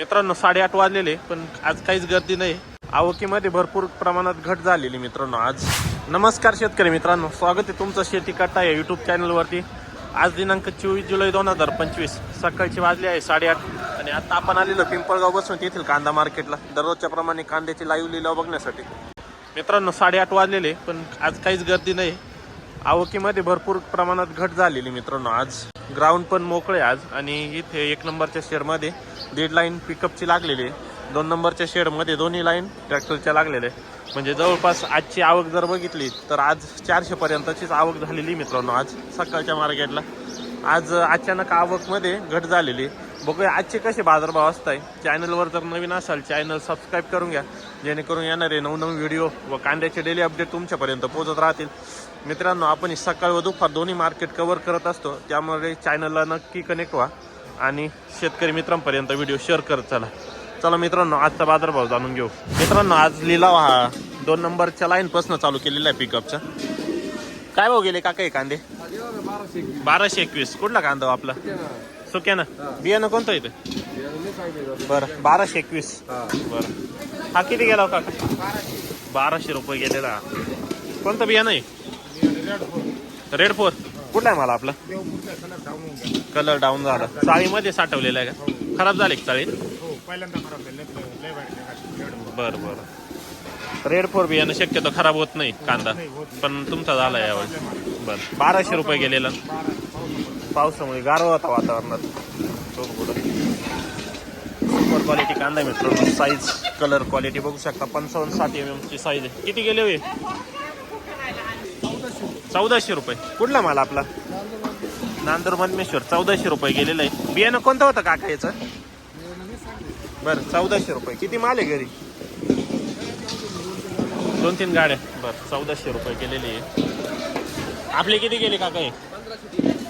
मित्रांनो साडेआठ वाजलेले पण आज काहीच गर्दी नाही. आवकीमध्ये भरपूर प्रमाणात घट झालेली मित्रांनो आज. नमस्कार शेतकरी मित्रांनो स्वागत आहे तुमचं शेती कट्टा या यूट्यूब चॅनलवरती आज दिनांक चोवीस जुलै दोन हजार पंचवीस सकाळची वाजली आहे साडेआठ. आणि आता आपण आलेलो पिंपळगाव बसून येथील कांदा मार्केटला दररोजच्या प्रमाणे कांद्याची लाईव्ह लिलाव बघण्यासाठी. मित्रांनो साडेआठ वाजलेले पण आज काहीच गर्दी नाही. आवकीमध्ये भरपूर प्रमाणात घट झालेली मित्रांनो आज. ग्राउंड पण मोकळे आज. आणि इथे एक नंबरच्या शेडमध्ये दीड लाईन पिकअपची लागलेली आहे. दोन नंबरच्या शेडमध्ये दोन्ही लाईन ट्रॅक्टरच्या लागलेल्या आहे म्हणजे जवळपास आजची आवक जर बघितली तर आज चारशे पर्यंतचीच आवक झालेली मित्रांनो आज सकाळच्या मार्केटला आज अचानक आवकमध्ये घट झालेली आहे. बघूया आजचे कसे बाजारभाव असत आहे चॅनलवर जर नवीन असाल चॅनल सबस्क्राईब करून घ्या. जेणेकरून येणारे नवनवीन व्हिडिओ व कांद्याचे डेली अपडेट तुमच्यापर्यंत पोहोचत राहतील. मित्रांनो आपण सकाळ व दुपार दोन्ही मार्केट कवर करत असतो. त्यामुळे चॅनलला नक्की कनेक्ट व्हा आणि शेतकरी मित्रांपर्यंत व्हिडिओ शेअर करत चला. चला मित्रांनो आजचा बाजारभाव जाणून घेऊ. मित्रांनो आज लिलाव हा दोन नंबरच्या लाईनपासून चालू केलेला आहे पिकअपचा काय भाव गेले काका हे कांदे? बाराशे एकवीस. कुठला कांदा हो आपला? सुक्यानं? बियाणं कोणतं इथं? बरं. बाराशे एकवीस. बरं. हा किती गेला हो काका बाराशे रुपये गेलेला. कोणतं बियाणं आहे? रेड फोर कुठला आहे मला आपला? कलर डाऊन झाला. चाळीमध्ये साठवलेला आहे का? खराब झाले का चाळी बरं बरं. रेड फोर बियाणं शक्यतो खराब होत नाही कांदा. पण तुमचा झाला यावेळी. बरं. बाराशे रुपये गेलेला. पावसामुळे गारवा होता वातावरणात. तो सुपर क्वालिटी कांदा मित्र साईज कलर क्वालिटी बघू शकता. पंचावन्न साठ एम ची साईज आहे. किती गेले होय? चौदाशे रुपये. कुठला माल आपला? नांदूर मधमेश्वर. चौदाशे रुपये गेलेलं आहे. बियाणं कोणतं होतं काका याचं? बरं चौदाशे रुपये. किती माल आहे घरी? दोन तीन गाड्या. बरं चौदाशे रुपये गेलेली आहे. आपले किती गेले काका हे?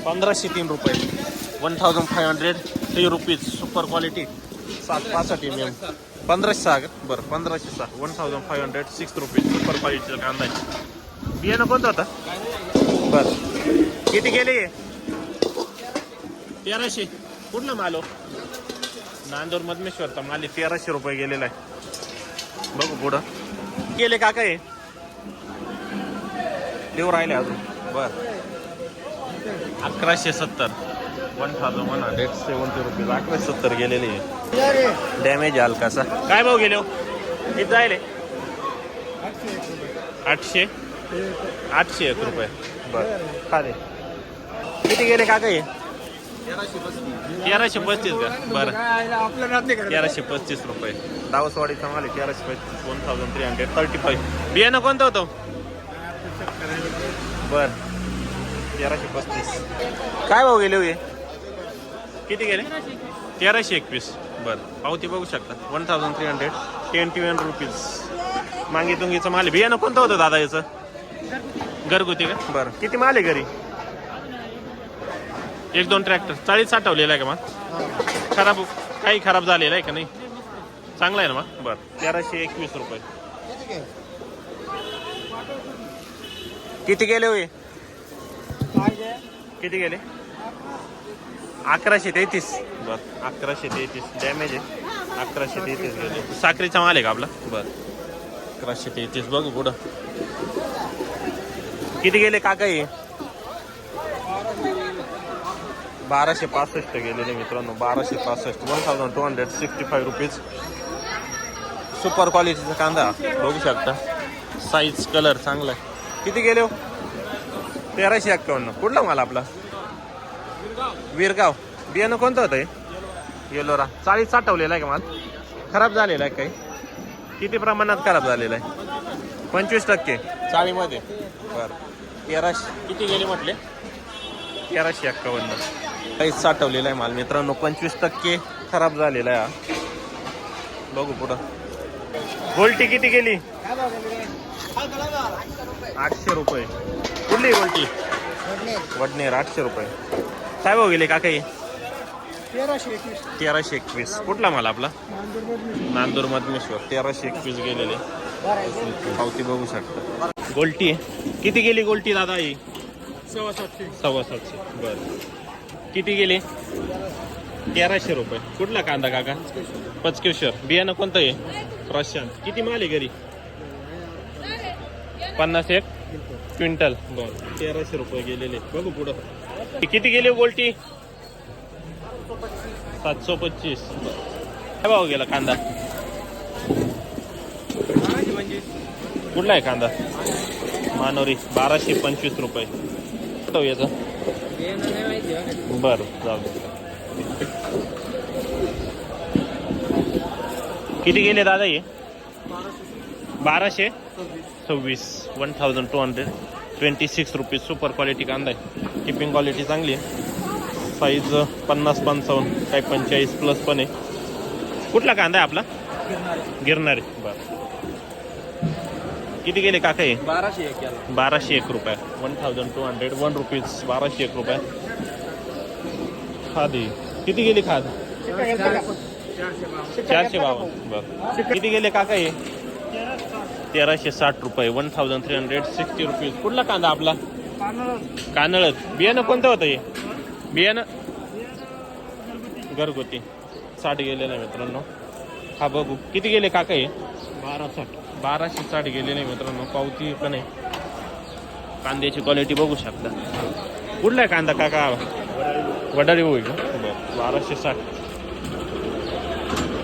पंधराशे तीन रुपये. One thousand five hundred three rupees super quality सात पासष्ट एम एम पंधराशे सहा बरं पंधराशे सहा. One thousand five hundred six rupees super क्वालिटीचा कांदा आहे. बियाणं कोणतं होतं? बरं. किती गेले तेराशे. कुठला माल हो? नांदूर मधमेश्वरचा माल तेराशे रुपये गेलेला आहे. बघू पुढं. गेले काका हे? देऊ राहिले अजून. बरं. अकराशे सत्तर. One thousand one hundred seventy rupees अकराशे सत्तर गेलेले आहे. डॅमेज हलकासा. काय भाऊ गेले हो? किती जायले आठशे. आठशे एक रुपये. बर. चालेल किती गेले काका हे तेराशे पस्तीस का? बरं. तेराशे पस्तीस रुपये. दावसवाडीचा माल आहे तेराशे पस्तीस. One thousand three hundred. Thirty five. बियाणं कोणतं होतं? बर. तेराशे पस्तीस. काय भाऊ गेले हो किती गेले? तेराशे एकवीस. बरं. पावती बघू शकता. One thousand three hundred twenty one rupees मागे तुंगीचं माल. बियाणं कोणतं होतं दादा याचं? घरगुती का? बरं. किती माल आहे घरी? एक दोन ट्रॅक्टर चाळीस साठवलेला आहे का मग खराब काही खराब झालेला आहे का नाही? चांगला आहे ना मग? बरं. तेराशे एकवीस रुपये. किती गेले होय? किती गेले? अकराशे तेहतीस. बर अकराशे तेहतीस. डॅमेज आहे. अकराशे तेहतीस गेले. साखरेचा माल आहे का आपला. बर. अकराशे तेहतीस बघू पुढं. किती गेले काका हे? बाराशे पासष्ट गेलेले मित्रांनो बाराशे पासष्ट. One thousand two hundred sixty five rupees super क्वालिटीचा कांदा. बघू शकता. साईज कलर चांगला आहे. किती गेले हो? तेराशे एक्कावन्न. कुठला माल आपला? विरगाव. बियाणं कोणतं होतं हे येलोरा. चाळीस साठवलेला आहे का माल? खराब झालेला आहे काही? किती प्रमाणात खराब झालेला आहे? पंचवीस टक्के. चाळीमध्ये. बरं. तेराशे. किती गेले म्हटले? तेराशे एक्कावन्न. काहीच साठवलेला आहे माल. मित्रांनो पंचवीस टक्के खराब झालेला आहे हा. बघू पुढं. गोल्टी किती गेली? आठशे रुपये. कुठली गोल्टी? वडनेर आठशे रुपये. काय भाऊ गेले काका हे तेराशे एकवीस. तेराशे एकवीस. कुठला माल आपला? नांदूर मधमेश्वर. तेराशे एकवीस गेलेले. पावती बघू शकता. गोल्टी किती गेली गोल्टी दादा ही? सव्वा सातशे. सव्वा सातशे. बरं. किती गेले? तेराशे रुपये. कुठला कांदा काका? पचकेश्वर. बियाणं कोणतं आहे? प्रशांत. किती माल आहे घरी? पन्नास एक? क्विंटल? बर तेराशे रुपये गेलेले बघू पुढं. किती गेले गोल्टी? सातशे पच्चीस. काय भाव गेला कांदा? कुठला आहे कांदा? मानोरी बाराशे पंचवीस रुपये. याचं. बरं जाऊ दे. किती गेले दादा हे? बाराशे? सव्वीस. One thousand two hundred twenty six rupees super quality कांदा आहे. किपिंग क्वालिटी चांगली आहे. साईज पन्नास पंचावन्न. काही पंचेचाळीस प्लस पण आहे. कुठला कांदा आहे आपला? गिरणारे बरं. किती गेले काका हे? बाराशे एक बाराशे एक रुपये. One thousand two hundred one rupees बाराशे एक रुपये. खादी. किती गेली खाद? चारशे बावन्न. बरं. किती गेले काका हे? तेराशे साठ रुपये one thousand three hundred sixty rupees कुठला कांदा आपला? कानळत बियाणं कोणतं होतं हे? बियाणं? घरगुती. साठ गेलेलं आहे मित्रांनो. हा बघू. किती गेले काका हे? बारा साठ. बाराशे साठ गेलेले मित्रांनो. पावती पण आहे. कांद्याची क्वालिटी बघू शकता. कुठला आहे कांदा काका? वडाळी. होईल बाराशे साठ.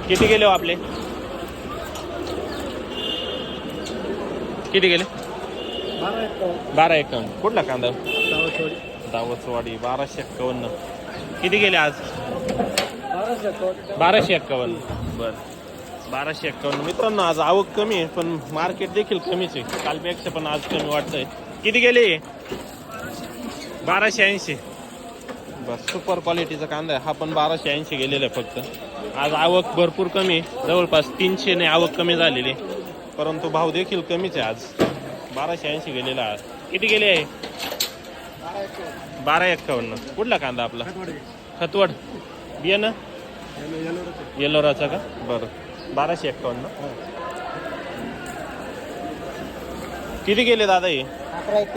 किती गेले हो आपले? किती गेले? बारा एक बारा एकावन्न. कुठला कांदा? गावाची दावतवाडी बाराशे एक्कावन्न किती गेले आज? बाराशे एक बाराशे एक्कावन्न बर. बाराशे एक्कावन्न मित्रांनो आज आवक कमी आहे पण मार्केट देखील कमीच आहे. कालपेक्षा पण आज कमी वाटतंय. किती गेले? बाराशे ऐंशी. बस सुपर क्वालिटीचा कांदा आहे. हा पण बाराशे ऐंशी गेलेला आहे फक्त. आज आवक भरपूर कमी आहे. जवळपास तीनशेने आवक कमी झालेली आहे. परंतु भाव देखील कमीच आहे आज. बाराशे ऐंशी गेलेला आज. किती गेले आहे? बारा एक्कावन्न. कुठला कांदा आपला? खतवड. बियाणं? येलोराचा का? बरं. बाराशे एक्कावन्न. किती गेले दादा हे? अकरा एक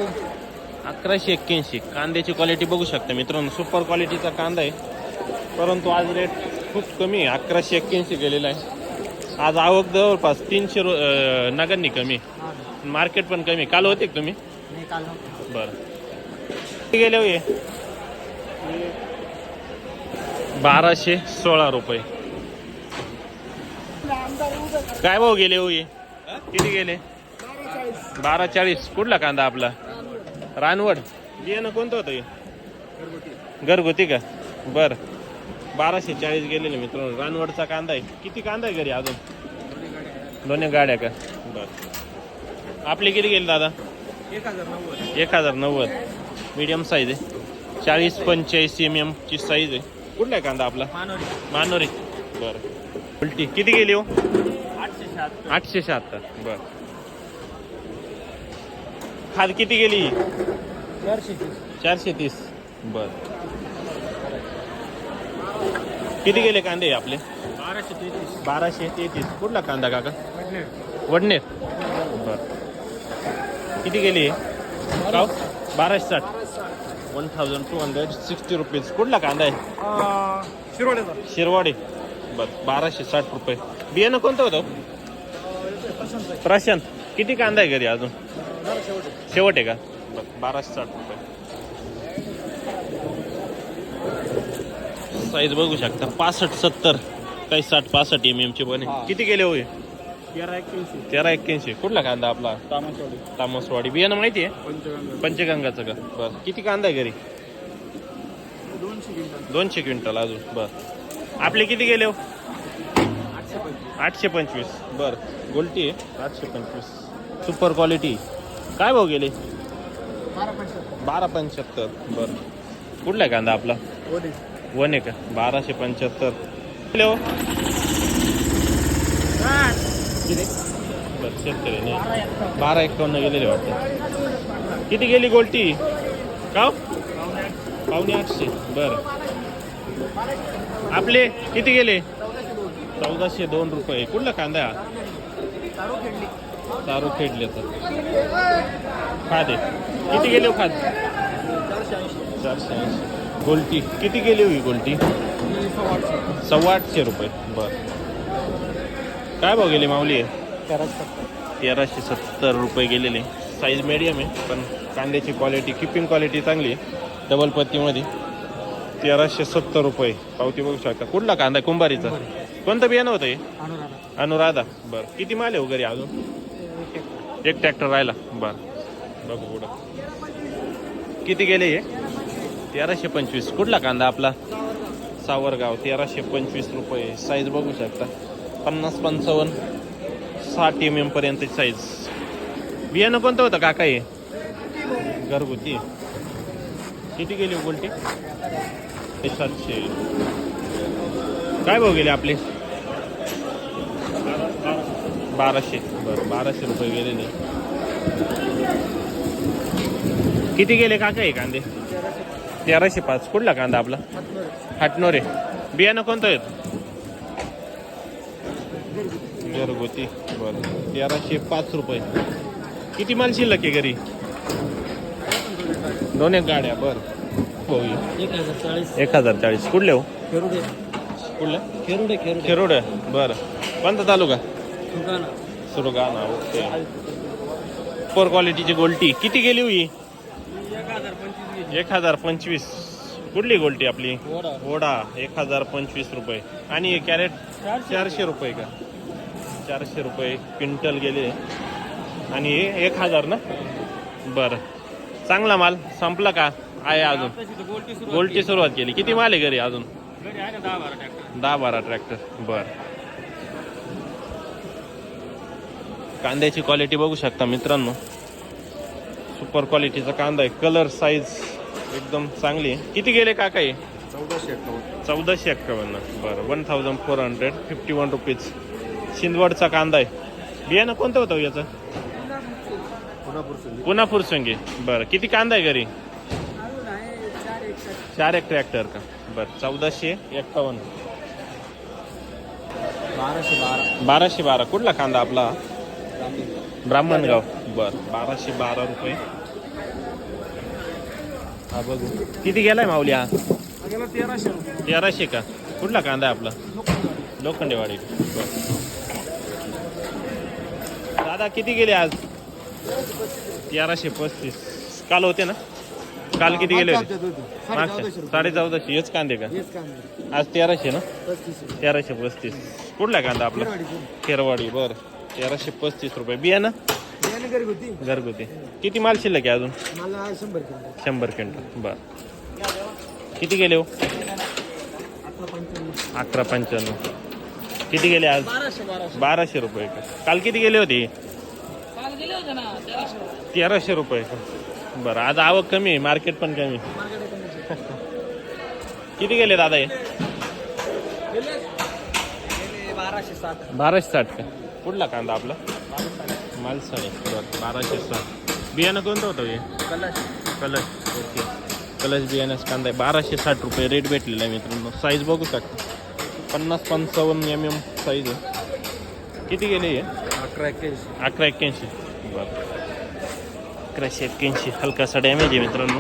अकराशे एक्क्याऐंशी. कांद्याची क्वालिटी बघू शकता मित्रांनो. सुपर क्वालिटीचा कांदा आहे. परंतु आज रेट खूप कमी आहे. अकराशे एक्क्याऐंशी गेलेला आहे. आज आवक जवळपास तीनशे रु नगांनी कमी. मार्केट पण कमी. काल होते का तुम्ही? नाही काल नव्हतं. बरं. किती गेले हो हे बाराशे सोळा रुपये. काय भाऊ गेले हो हे किती गेले? बारा चाळीस कुठला कांदा आपला? रानवड. बियाणं कोणतं होतं? हे घरगुती का? बर. बाराशे चाळीस गेलेले मित्रांनो. रानवडचा कांदा आहे. किती कांदा आहे घरी अजून? दोन्ही गाड्या का? बर. आपले किती गेले दादा? एक हजार नव्वद. एक हजार नव्वद मीडियम साईज आहे. चाळीस पंचेचाळीस एम एमची साईज आहे. कुठला आहे कांदा आपला? मानोरी. बरं. उलटी. किती गेली हो? आठशे शहात्तर. बरं. खाद किती गेली? चारशे तीस. चारशे तीस. बरं. किती गेले कांदे आपले? बाराशे तेहतीस. बाराशे तेहतीस. कुठला कांदा काका? वडनेर. वडनेर. बर. किती गेली? गाव बाराशे साठ. One thousand two hundred sixty rupees कुठला कांदा आहे? शिरवाडी बर. बाराशे साठ रुपये. बियाणं कोणतं होतं? प्रशांत. किती कांदा आहे घरी अजून? शेवटी शेवट आहे का? बर. बाराशे साठ रुपये. साईज बघू शकता. पासष्ट सत्तर काही साठ पासष्ट एम एमचे बने हा. किती गेले होय तेरा एक्क्याऐंशी. तेरा एक्क्याऐंशी. कुठला कांदा आपला? तामाचवाडी तामसवाडी. बियाणं माहिती आहे? पंचगंगा. पंचगंगाचं का? बर. किती कांदा आहे घरी? दोनशे क्विंटल. दोनशे क्विंटल अजून. बर. आपले किती गेले हो? आठशे पंचवीस. आठशे पंचवीस बर. गोल्टी आहे. आठशे पंचवीस. सुपर क्वालिटी काय भाऊ गेले? बारा बारा पंच्याहत्तर. बर. कुठला आहे कांदा आपला? वन आहे. का बाराशे पंच्याहत्तर. हॅलो. हो बर शेतकरी बारा एक्कावन्न बारा गेलेले वाटतं. किती गेली गोल्टी? का पावणे आठशे. बर. आपले किती गेले? चौदाशे दोन रुपये. कुठला कांदा? दारू खेडले तर. खादे. किती गेले हो खाद? चारशे ऐंशी चारशे ऐंशी. गोल्टी. किती गेली होई गोल्टी? सव्वा आठशे रुपये. बर. काय भाव गेले माऊली? तेराशे सत्तर तेराशे सत्तर रुपये गेलेले. साईज मिडियम आहे पण कांद्याची क्वालिटी किपिंग क्वालिटी चांगली आहे. डबल पत्तीमध्ये. तेराशे सत्तर रुपये. पावती बघू शकता. कुठला कांदा? कुंभारीचा. कोणतं बियाणं होतं हे? अनुराधा. अनुराधा बरं. किती माल आहे हो वगैरे अजून? एक ट्रॅक्टर राहिला. बरं. बघू पुढं. किती गेले हे? तेराशे पंचवीस. कुठला कांदा आपला? सावरगाव तेराशे पंचवीस रुपये. साईज बघू शकता. पन्नास पंचावन्न. साठ एम एम पर्यंत साईज बियाणं कोणतं होतं काका हे? घरगुती. किती गेली उलटी? सातशे. काय भाव गेले आपले? बाराशे. बरं बाराशे रुपये गेलेले. किती गेले काका हे कांदे? तेराशे पाच. कुठला कांदा आपला? हटणोरे बियाणं कोणतं येत घरगुती. बरं. तेराशे पाच रुपये. किती माल शिल्लक आहे घरी? दोन एक गाड्या. बरं. एक हजार चाळीस एक हजार चाळीस. कुठले हो? खेरुडे. कुठल्या खेरुडे खेरुडे. बरं. कोणता तालुका? दुकाना सुरू गाणं ओके पोर क्वालिटीची गोल्टी. किती गेली हुई एक हजार पंचवीस. कुठली गोल्टी आपली? ओढा एक हजार पंचवीस रुपये. आणि हे कॅरेट? चारशे रुपये का? चारशे रुपये. क्विंटल गेले. आणि हे एक हजार ना? बरं. चांगला माल. संपला का? आहे अजून. गोल्टी सुरुवात केली. किती माल आहे घरी अजून? दहा बारा ट्रॅक्टर बर कांद्याची क्वालिटी बघू शकता मित्रांनो. सुपर क्वालिटीचा कांदा आहे. कलर साईज एकदम चांगली. आहे किती गेले काका हे? चौदाशे एकावन्न. चौदाशे एक्कावन्न. बरं one thousand four hundred fifty one rupees शिंदवडचा कांदा आहे. बियाणं कोणतं होतं हो याचं? पुन्हा फुरसंगी बरं किती कांदा आहे घरी? चार एक ट्रॅक्टर का? बरं चौदाशे एक्कावन्न. बाराशे बारा. बाराशे बारा. कुठला कांदा आपला? ब्राह्मणगाव. बर बाराशे बारा रुपये. हा बघू. किती गेलाय माऊली हा? तेराशे तेराशे का? कुठला कांदा आहे आपला? लोखंडेवाडी. दादा किती गेले आज? तेराशे पस्तीस. काल होते ना? काल किती गेले होते? मागच्या साडे चौदाशे हेच कांदे का? आज तेराशे ना? तेराशे पस्तीस. कुठला कांदा आपला? खेरवाडी बर. तेराशे पस्तीस रुपये. बियाणं घरगुती. घरगुती. किती माल शिल्लक आहे अजून? मला शंभर किलो शंभर क्विंटल. बर. किती गेले हो? पंच्याण्णव अकरा पंच्याण्णव. किती गेले आज? बाराशे बाराशे. बाराशे रुपये का? काल किती गेले होते? काल गेले होते ना तेराशे तेराशे रुपये का? बरं आज आवक कमी आहे मार्केट पण कमी किती गेले दादा हे? बाराशे सात बाराशे साठ का? कुठला कांदा आपला? मालसाणे बरं बाराशे साठ बियाणं कोणतं होतं हे? कलश. कलश. ओके. कलश बियाण्यास कांदा. आहे बाराशे साठ रुपये रेट भेटलेला आहे मित्रांनो. साईज बघू शकता. पन्नास पंचावन्न एम एम साईज आहे. किती गेले हे? अकरा एक्क्याऐंशी. अकरा एक्क्याऐंशी. बरं. अकराशे एक्क्याऐंशी. हलकासा डॅमेज आहे मित्रांनो.